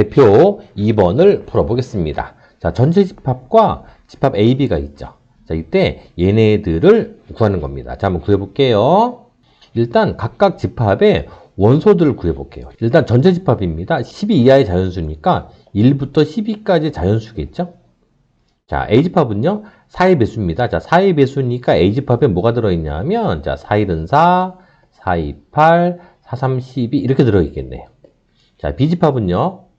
대표 2번을 풀어보겠습니다. 자, 전체 집합과 집합 AB가 있죠. 자, 이때 얘네들을 구하는 겁니다. 자, 한번 구해볼게요. 일단 각각 집합의 원소들을 구해볼게요. 일단 전체 집합입니다. 12 이하의 자연수니까 1부터 12까지 자연수겠죠? 자, A집합은요, 4의 배수입니다. 자, 4의 배수니까 A집합에 뭐가 들어있냐면, 자, 4, 1은 4, 4, 2, 8, 4, 3, 12, 이렇게 들어있겠네요. 자, B집합은요,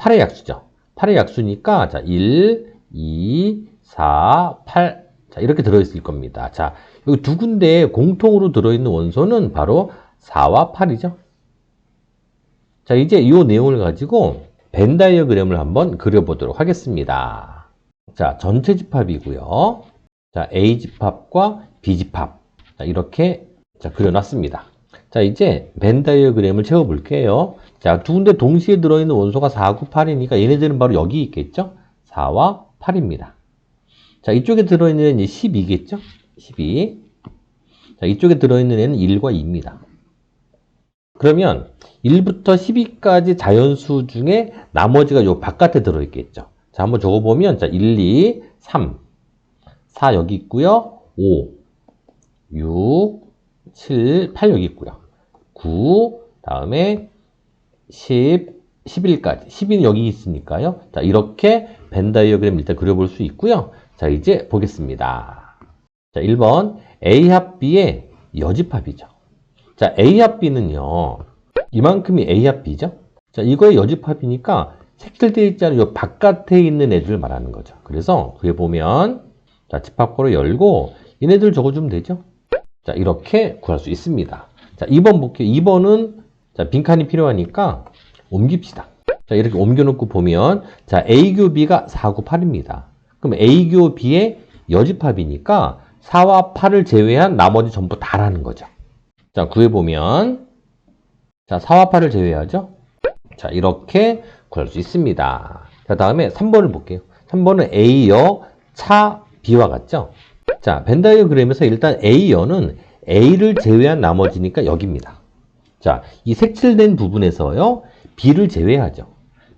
8의 약수죠. 8의 약수니까, 자, 1, 2, 4, 8. 자, 이렇게 들어있을 겁니다. 자, 여기 두 군데에 공통으로 들어있는 원소는 바로 4와 8이죠. 자, 이제 이 내용을 가지고 벤 다이어그램을 한번 그려보도록 하겠습니다. 자, 전체 집합이고요. 자, A 집합과 B 집합. 자, 이렇게 자, 그려놨습니다. 자, 이제 벤 다이어그램을 채워볼게요. 자, 두 군데 동시에 들어있는 원소가 4고 8이니까 얘네들은 바로 여기 있겠죠? 4와 8입니다. 자, 이쪽에 들어있는 애는 12겠죠? 12. 자, 이쪽에 들어있는 애는 1과 2입니다. 그러면 1부터 12까지 자연수 중에 나머지가 요 바깥에 들어있겠죠. 자, 한번 적어보면, 자, 1, 2, 3, 4 여기 있고요 5, 6, 7, 8 여기 있고요 9, 다음에 10, 11까지. 10은 여기 있으니까요. 자, 이렇게 벤 다이어그램 일단 그려볼 수 있고요. 자, 이제 보겠습니다. 자, 1번 A 합 B의 여집합이죠. 자, A 합 B는요. 이만큼이 A 합 B죠. 자, 이거의 여집합이니까 색칠되어 있지 않은 요 바깥에 있는 애들 말하는 거죠. 그래서 그게 보면 자, 집합고로 열고 얘네들 적어주면 되죠. 자, 이렇게 구할 수 있습니다. 자, 2번 볼게요. 2번은 자, 빈칸이 필요하니까 옮깁시다. 자, 이렇게 옮겨놓고 보면 자, A교 B가 4고 8입니다. 그럼 A교 B의 여집합이니까 4와 8을 제외한 나머지 전부 다라는 거죠. 자, 구해보면 자, 4와 8을 제외하죠. 자, 이렇게 구할 수 있습니다. 자, 다음에 3번을 볼게요. 3번은 A여 차 B와 같죠? 자, 벤다이어그램에서 일단 A여는 A를 제외한 나머지니까 여기입니다. 자, 이 색칠된 부분에서요, B를 제외하죠.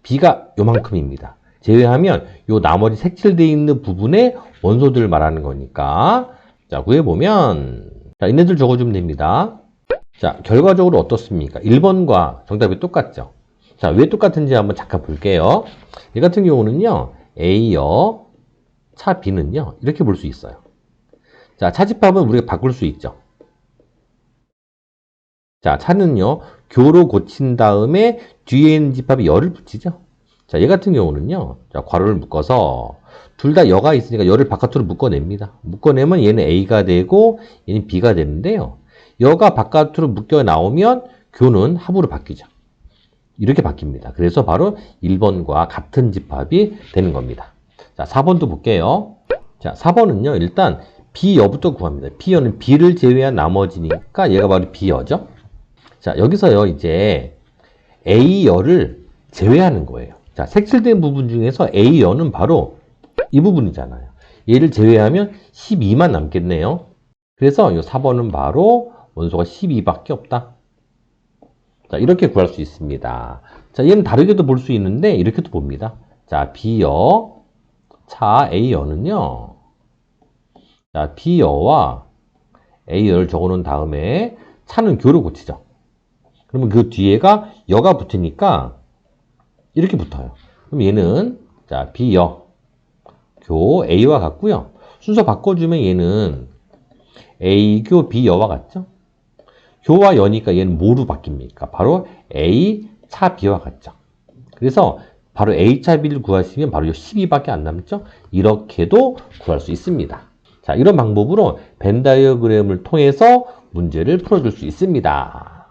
B가 요만큼입니다. 제외하면 요 나머지 색칠되어 있는 부분의 원소들을 말하는 거니까, 자, 구해보면, 자, 얘네들 적어주면 됩니다. 자, 결과적으로 어떻습니까? 1번과 정답이 똑같죠? 자, 왜 똑같은지 한번 잠깐 볼게요. 이 같은 경우는요, A여, 차 B는요, 이렇게 볼 수 있어요. 자, 차집합은 우리가 바꿀 수 있죠. 자, 차는요, 교로 고친 다음에 뒤에 있는 집합에 열을 붙이죠. 자, 얘 같은 경우는요, 자, 괄호를 묶어서 둘 다 여가 있으니까 열을 바깥으로 묶어냅니다. 묶어내면 얘는 A가 되고 얘는 B가 되는데요. 여가 바깥으로 묶여 나오면 교는 합으로 바뀌죠. 이렇게 바뀝니다. 그래서 바로 1번과 같은 집합이 되는 겁니다. 자, 4번도 볼게요. 자, 4번은요, 일단 B여부터 구합니다. B여는 B를 제외한 나머지니까 얘가 바로 B여죠. 자, 여기서요, 이제 A여를 제외하는 거예요. 자, 색칠된 부분 중에서 A여는 바로 이 부분이잖아요. 얘를 제외하면 12만 남겠네요. 그래서 이 4번은 바로 원소가 12밖에 없다. 자, 이렇게 구할 수 있습니다. 자, 얘는 다르게도 볼 수 있는데, 이렇게도 봅니다. 자, B여, 차 A여는요. 자, B여와 A여를 적어 놓은 다음에 차는 교를 고치죠. 그러면 그 뒤에가 여가 붙으니까 이렇게 붙어요. 그럼 얘는 자, B여, 교 A와 같고요. 순서 바꿔주면 얘는 A교 B여와 같죠? 교와 여니까 얘는 뭐로 바뀝니까? 바로 A 차 B와 같죠. 그래서 바로 A 차 B를 구하시면 바로 이 12밖에 안 남죠? 이렇게도 구할 수 있습니다. 자, 이런 방법으로 벤 다이어그램을 통해서 문제를 풀어줄 수 있습니다.